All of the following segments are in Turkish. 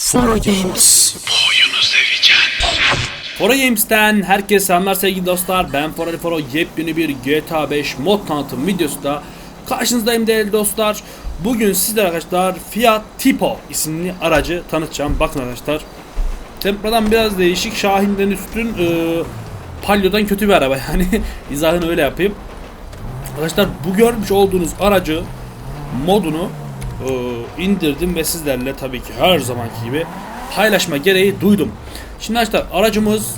Foro Games. Foro Games'ten herkese selamlar sevgili dostlar. Ben Foro Foro yepyeni bir GTA 5 mod tanıtım videosunda karşınızdayım değerli dostlar. Bugün sizlere arkadaşlar Fiat Tipo isimli aracı tanıtacağım. Bakın arkadaşlar. Tempradan biraz değişik, Şahin'den üstün, e, Palio'dan kötü bir araba yani. İzahını öyle yapayım. Arkadaşlar bu görmüş olduğunuz aracı modunu indirdim ve sizlerle tabii ki her zamanki gibi paylaşma gereği duydum. Şimdi arkadaşlar aracımız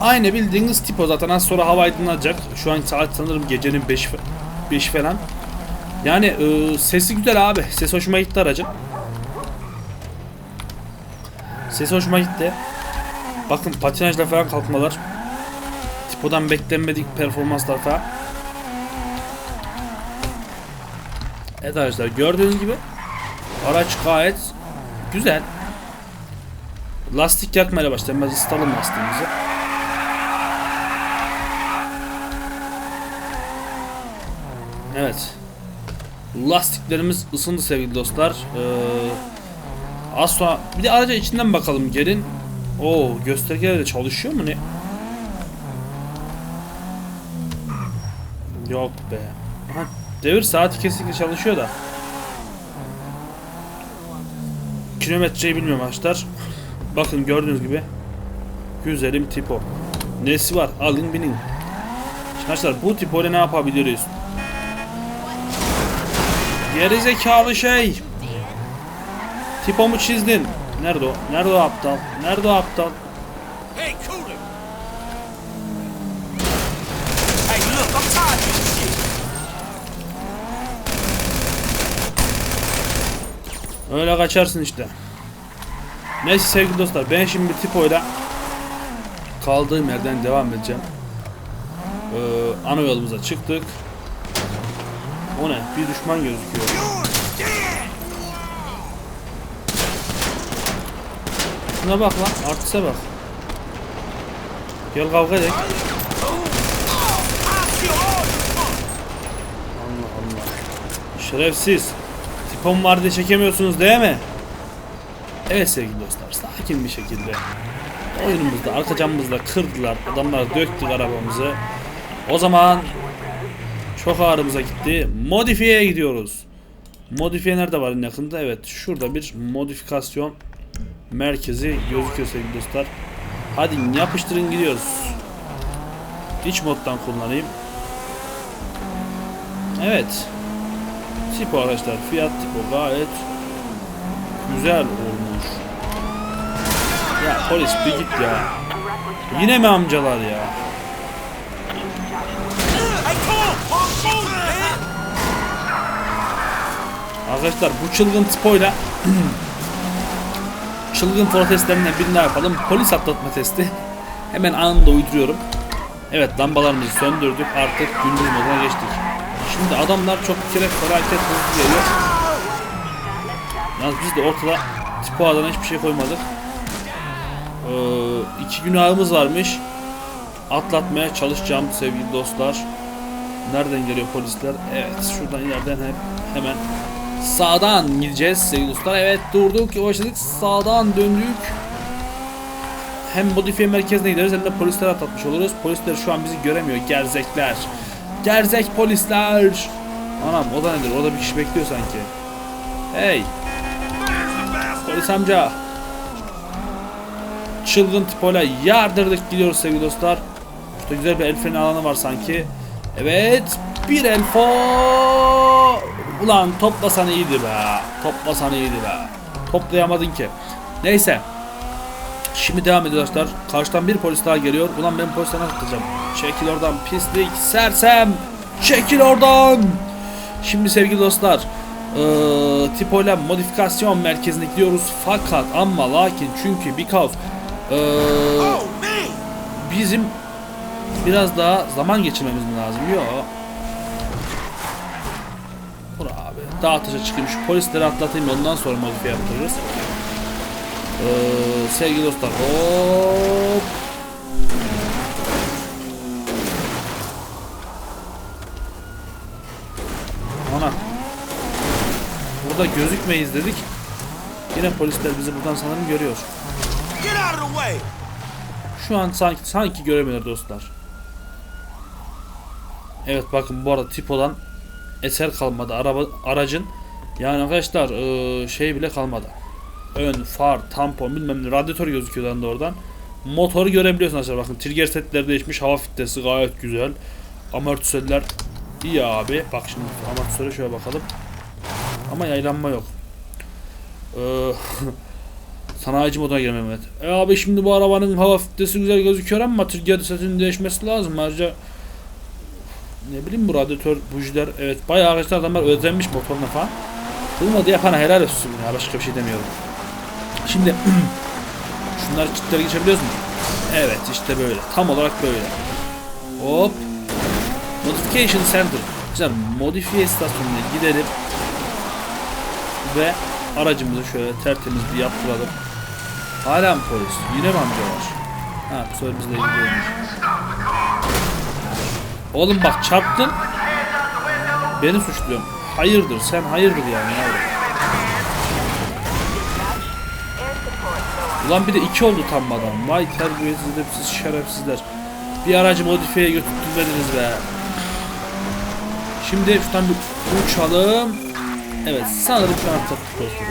aynı bildiğiniz tipo zaten az sonra hava aydınlanacak. Şu an saat sanırım gecenin 5 5 falan. Yani e, sesi güzel abi. Ses hoşuma gitti aracın. Sesi hoşuma gitti. Bakın patinajla falan kalkmalar. Tipo'dan beklenmedik performanslar falan. Evet arkadaşlar gördüğünüz gibi araç gayet güzel. Lastik yakmaya başlayalım. Biraz ısıtalım lastiğimizi. Evet. Lastiklerimiz ısındı sevgili dostlar. Ee, az sonra bir de araca içinden bakalım gelin. Oo göstergeler de çalışıyor mu ne? Yok be. Devir saati kesinlikle çalışıyor da. Kilometreyi bilmiyorum arkadaşlar. Bakın gördüğünüz gibi güzelim tipo. Nesi var? Alın binin. Arkadaşlar bu tipo ne yapabiliriz? Geri zekalı şey. Tipomu çizdin. Nerede o? Nerede o aptal? Nerede o aptal? Öyle kaçarsın işte. Neyse sevgili dostlar ben şimdi tipoyla kaldığım yerden devam edeceğim. Ee, ana yolumuza çıktık. O ne? Bir düşman gözüküyor. Şuna bak lan, artiste bak. Gel kavga edelim. Allah Allah. Şerefsiz. Tipom var diye çekemiyorsunuz değil mi? Evet sevgili dostlar sakin bir şekilde oyunumuzda arka camımızda kırdılar adamlar döktü arabamızı. O zaman çok ağrımıza gitti. Modifiyeye gidiyoruz. Modifiye nerede var yakında? Evet şurada bir modifikasyon merkezi gözüküyor sevgili dostlar. Hadi yapıştırın gidiyoruz. İç moddan kullanayım. Evet tipo arkadaşlar fiyat tipo gayet güzel olmuş. Ya polis bir git ya. Yine mi amcalar ya? Arkadaşlar bu çılgın tipoyla çılgın protestlerinden birini yapalım. Polis atlatma testi. Hemen anında uyduruyorum. Evet lambalarımızı söndürdük. Artık gündüz moduna geçtik. Şimdi adamlar çok bir kere felaket hızlı geliyor. Yalnız biz de ortada tipo adına hiçbir şey koymadık. Ee, iki günahımız varmış. Atlatmaya çalışacağım sevgili dostlar. Nereden geliyor polisler? Evet şuradan ileriden hep hemen sağdan gideceğiz sevgili dostlar. Evet durduk yavaşladık sağdan döndük. Hem modifiye merkezine gideriz hem de polisler atlatmış oluruz. Polisler şu an bizi göremiyor. Gerzekler. Gerzek polisler. Anam o da nedir? Orada bir kişi bekliyor sanki. Hey. Polis amca. Çılgın tipoyla yardırdık gidiyoruz sevgili dostlar. Şurada güzel bir el alanı var sanki. Evet. Bir elfo. Ulan toplasan iyiydi be. Toplasan iyiydi be. Toplayamadın ki. Neyse. Şimdi devam ediyoruz arkadaşlar. Karşıdan bir polis daha geliyor. Ulan ben polisten atacağım? Çekil oradan pislik sersem. Çekil oradan. Şimdi sevgili dostlar. Eee Tipo'yla modifikasyon merkezine gidiyoruz. Fakat ama lakin çünkü because man! bizim biraz daha zaman geçirmemiz mi lazım? Yok. Dur abi. Dağ taşa çıkayım. Şu polisleri atlatayım. Ondan sonra modifiye yaptırırız. Ee, sevgili dostlar. Hop. Ana. Burada gözükmeyiz dedik. Yine polisler bizi buradan sanırım görüyor. Şu an sanki sanki göremiyorlar dostlar. Evet bakın bu arada tipodan eser kalmadı araba aracın. Yani arkadaşlar eee, şey bile kalmadı. Ön, far, tampon bilmem ne radyatör gözüküyor lan da oradan. Motoru görebiliyorsunuz arkadaşlar bakın trigger setleri değişmiş hava filtresi gayet güzel. Amortisörler iyi abi. Bak şimdi amortisöre şöyle bakalım. Ama yaylanma yok. Eee Sanayici moduna girmem evet. E abi şimdi bu arabanın hava filtresi güzel gözüküyor ama trigger setinin değişmesi lazım. Ayrıca ne bileyim bu radyatör bujiler evet bayağı arkadaşlar adamlar özenmiş motoruna falan. Bulmadı yapana helal olsun ya başka bir şey demiyorum. Şimdi şunlar çitlere geçebiliyoruz mu? Evet işte böyle tam olarak böyle. Hop. Modification Center. Güzel modifiye istasyonuna gidelim. Ve aracımızı şöyle tertemiz bir yaptıralım. Hala mı polis? Yine mi amca var? Ha bu sefer bizle ilgileniyor. Oğlum bak çarptın. Beni suçluyorsun. Hayırdır sen hayırdır yani yavrum. Ulan bir de iki oldu tam adam. Vay terbiyesiz siz şerefsizler. Bir aracı modifiyeye götürtmediniz be. Şimdi şuradan bir uçalım. Evet sanırım şu an atlattık dostum.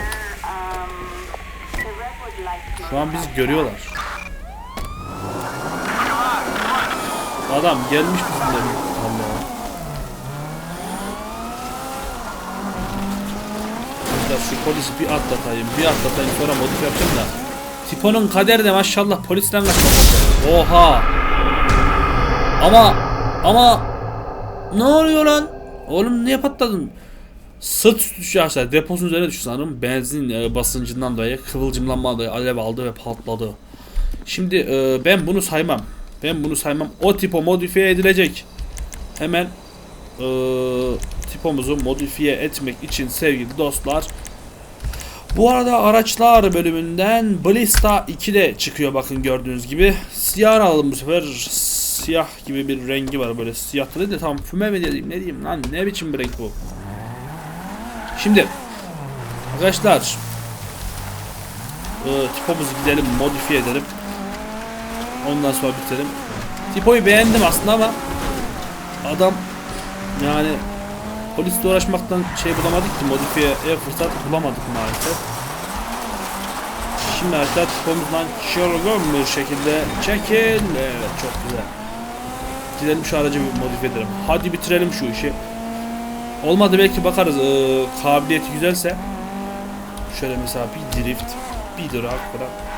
Şu an bizi görüyorlar. Adam gelmiş bizimle. Burada şu polisi bir atlatayım, bir atlatayım sonra modif yapacağım da. Tipo'nun kaderi de maşallah polisten kaçmak oldu. Oha. Ama ama ne oluyor lan? Oğlum niye patladın? Sırt düşüyor aşağı. Deposunun üzerine düştü sanırım. Benzin e, basıncından dolayı kıvılcımlanma dolayı alev aldı ve patladı. Şimdi e, ben bunu saymam. Ben bunu saymam. O tipo modifiye edilecek. Hemen e, tipomuzu modifiye etmek için sevgili dostlar. Bu arada araçlar bölümünden Blista 2 de çıkıyor bakın gördüğünüz gibi. Siyah alalım bu sefer. Siyah gibi bir rengi var böyle siyah değil de tam füme mi diyeyim ne diyeyim lan ne biçim bir renk bu. Şimdi arkadaşlar e, tipomuzu gidelim modifiye edelim. Ondan sonra bitirelim. Tipoyu beğendim aslında ama adam yani polisle uğraşmaktan şey bulamadık ki modifiyeye fırsat bulamadık maalesef. Şimdi arkadaşlar tipomuzdan çılgın bir şekilde çekin. Evet çok güzel. Gidelim şu aracı bir modifiye edelim. Hadi bitirelim şu işi. Olmadı belki bakarız ee, kabiliyeti güzelse. Şöyle mesela bir drift, bir drag falan.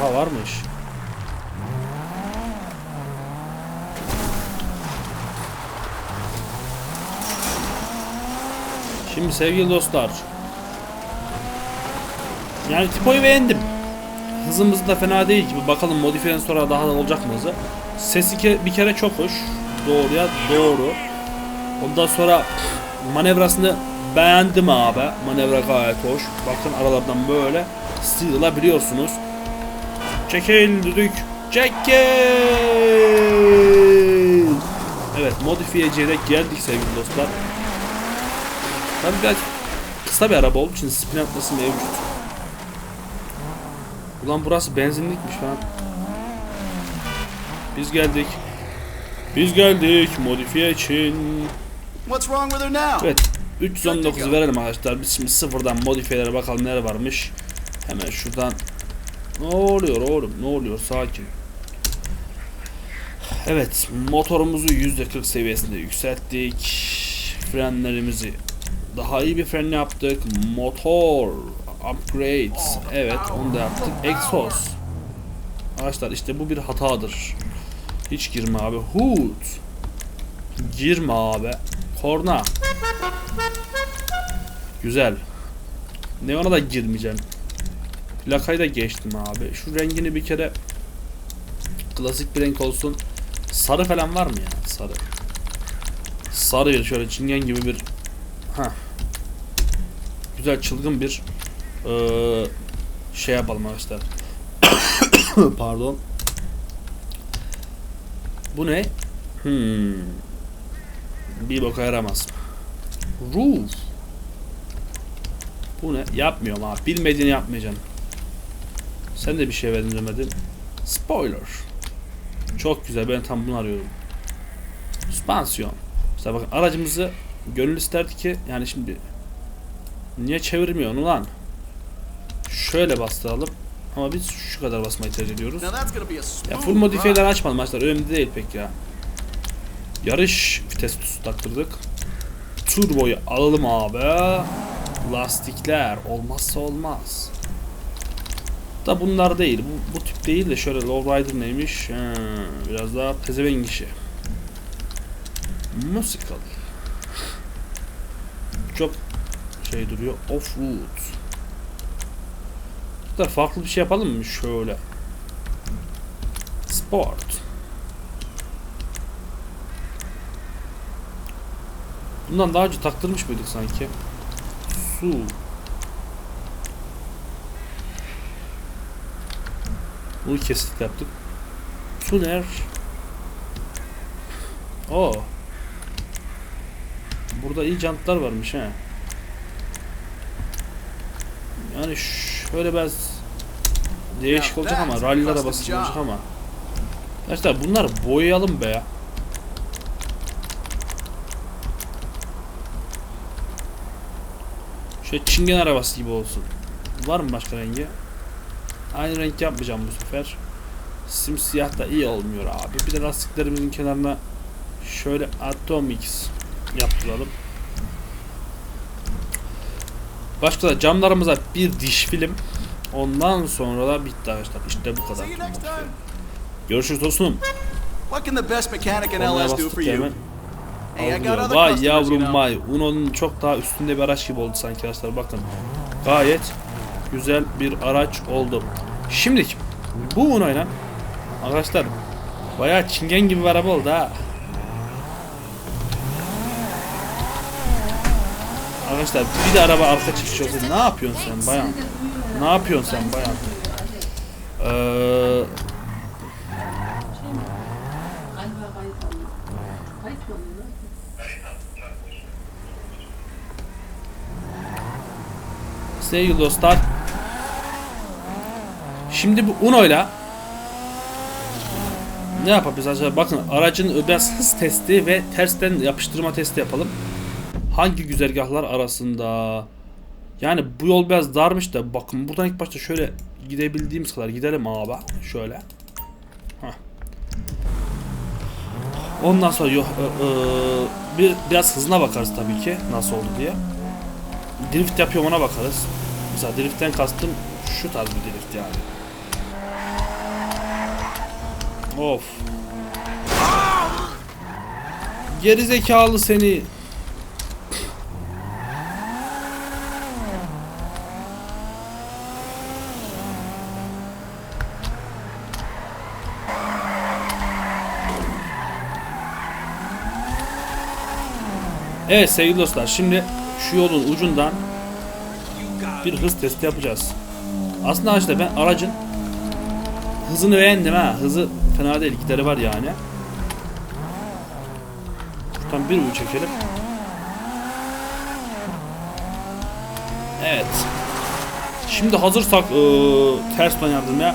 O daha varmış. Şimdi sevgili dostlar. Yani tipoyu beğendim. Hızımız da fena değil gibi. Bakalım modifiyeden sonra daha da olacak mı hızı? Sesi ke- bir kere çok hoş. Doğruya doğru. Ondan sonra manevrasını beğendim abi. Manevra gayet hoş. Bakın aralardan böyle sıyrılabiliyorsunuz. Çekil düdük. Çekil. Evet modifiyeciye de geldik sevgili dostlar. Tabii biraz kısa bir araba olduğu için spin atması mevcut. Ulan burası benzinlikmiş falan. Biz geldik. Biz geldik modifiye için. What's wrong with her now? Evet 319'u verelim arkadaşlar. Biz şimdi sıfırdan modifiyelere bakalım neler varmış. Hemen şuradan. Ne oluyor oğlum ne oluyor sakin. Evet motorumuzu %40 seviyesinde yükselttik. Frenlerimizi daha iyi bir fren yaptık. Motor upgrades. Evet onu da yaptık. Exhaust. Arkadaşlar işte bu bir hatadır. Hiç girme abi. Hood. Girme abi. Korna. Güzel. Ne ona da girmeyeceğim. Plakayı da geçtim abi. Şu rengini bir kere klasik bir renk olsun. Sarı falan var mı ya? Sarı. Sarı bir şöyle çingen gibi bir ha. Güzel çılgın bir eee, şey yapalım arkadaşlar. Pardon. Bu ne? Hmm. Bir boka yaramaz. Roof. Bu ne? Yapmıyorum abi. Bilmediğini yapmayacaksın. Sen de bir şey verdin demedin. Spoiler. Çok güzel. Ben tam bunu arıyorum. Süspansiyon. Mesela bakın aracımızı gönül isterdi ki yani şimdi niye çevirmiyorsun ulan? Şöyle bastıralım. Ama biz şu kadar basmayı tercih ediyoruz. Ya full modifiyeler açmadım maçlar. Önemli değil pek ya. Yarış vites tutusu taktırdık. Turboyu alalım abi. Lastikler olmazsa olmaz. Da bunlar değil. Bu, bu tip değil de şöyle lowrider neymiş? Ha, biraz daha pezevenk işi. Musical. Çok şey duruyor. Off-road. Bu da farklı bir şey yapalım mı? Şöyle. Sport. Bundan daha önce taktırmış mıydık sanki? Su. Bunu kesit yaptık. Tuner. O. Burada iyi jantlar varmış ha. Yani şöyle biraz değişik olacak ama rallilere basıcı olacak ama. Arkadaşlar bunlar boyayalım be ya. Şöyle çingen arabası gibi olsun. Var mı başka rengi? Aynı renk yapmayacağım bu sefer. Simsiyah da iyi olmuyor abi. Bir de lastiklerimizin kenarına şöyle Atomix yaptıralım. Başka da camlarımıza bir diş film. Ondan sonra da bitti arkadaşlar. İşte bu kadar. Görüşürüz dostum. What can the best mechanic in LS do for you? Vay yavrum vay. Uno'nun çok daha üstünde bir araç gibi oldu sanki arkadaşlar bakın. Gayet güzel bir araç oldu. Şimdilik bu Uno'yla arkadaşlar bayağı çingen gibi bir araba oldu ha. Arkadaşlar bir de araba arka çıkış ne yapıyorsun sen bayan? Ne yapıyorsun sen bayan? Eee Sevgili dostlar. Şimdi bu Uno'yla ne yapabiliriz acaba? Bakın aracın biraz hız testi ve tersten yapıştırma testi yapalım. Hangi güzergahlar arasında? Yani bu yol biraz darmış da bakın buradan ilk başta şöyle gidebildiğimiz kadar gidelim abi. Şöyle. Hah. Ondan sonra yo- e- e- bir biraz hızına bakarız tabii ki nasıl oldu diye drift yapıyorum ona bakarız. Mesela driftten kastım şu tarz bir drift yani. Of. Geri zekalı seni. Evet sevgili dostlar şimdi şu yolun ucundan bir hız testi yapacağız. Aslında işte ben aracın hızını beğendim ha. Hızı fena değil. Gideri var yani. Şuradan bir ucu çekelim. Evet. Şimdi hazırsak ıı, ters plan yardımına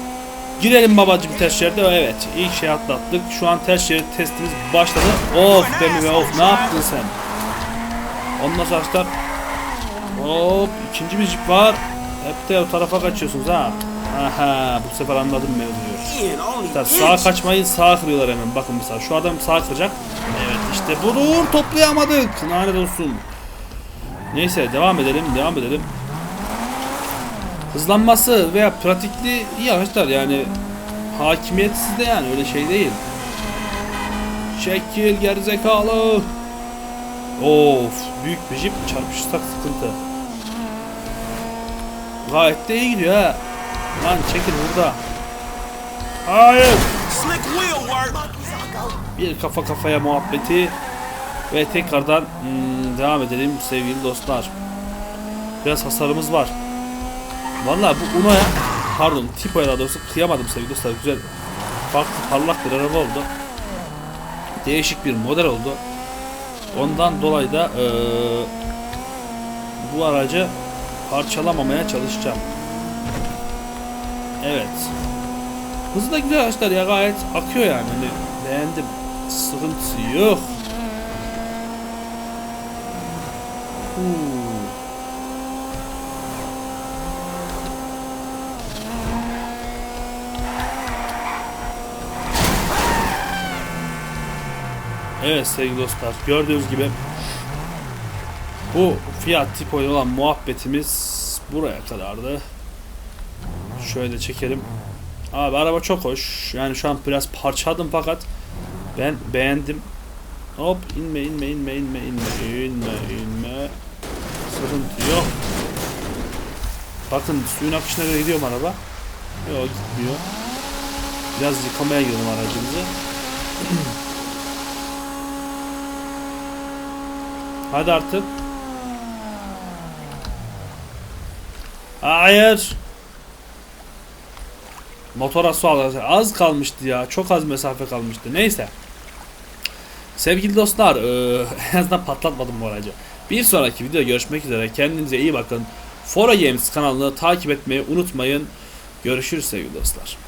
girelim babacım ters şeride. Evet. ilk şey atlattık. Şu an ters şerit testimiz başladı. Of be of. Ne yaptın sen? Ondan sonra Hop ikinci bir jip var. Hep de o tarafa kaçıyorsunuz ha. Aha bu sefer anladım mevzuyu. Mesela sağa kaçmayın sağa kırıyorlar hemen. Bakın mesela şu adam sağa kıracak. Evet işte budur toplayamadık. Lanet olsun. Neyse devam edelim devam edelim. Hızlanması veya pratikli iyi arkadaşlar yani hakimiyetsiz de yani öyle şey değil. Çekil gerizekalı. Of büyük bir jip çarpışırsak sıkıntı. Gayet de iyi gidiyor ha. Lan çekil burada. Hayır. Bir kafa kafaya muhabbeti ve tekrardan hmm, devam edelim sevgili dostlar. Biraz hasarımız var. Vallahi bu Uno'ya pardon Tipo'ya daha doğrusu kıyamadım sevgili dostlar. Güzel farklı parlak bir araba oldu. değişik bir model oldu. Ondan dolayı da eee, bu aracı parçalamamaya çalışacağım. Evet. Hızı da güzel arkadaşlar ya gayet akıyor yani. Hani beğendim. Sıkıntısı yok. Huu. Evet sevgili dostlar gördüğünüz gibi bu Fiat Tipo ile olan muhabbetimiz buraya kadardı. Şöyle çekelim. Abi araba çok hoş. Yani şu an biraz parçaladım fakat ben beğendim. Hop inme inme inme inme inme inme inme. Sıkıntı yok. Bakın suyun akışına göre gidiyor araba? Yok gitmiyor. Biraz yıkamaya girelim aracımızı. Hadi artık. Hayır. Motora su alacak. Az kalmıştı ya. Çok az mesafe kalmıştı. Neyse. Sevgili dostlar, eee, en azından patlatmadım bu aracı. Bir sonraki videoda görüşmek üzere. Kendinize iyi bakın. Fora Games kanalını takip etmeyi unutmayın. Görüşürüz sevgili dostlar.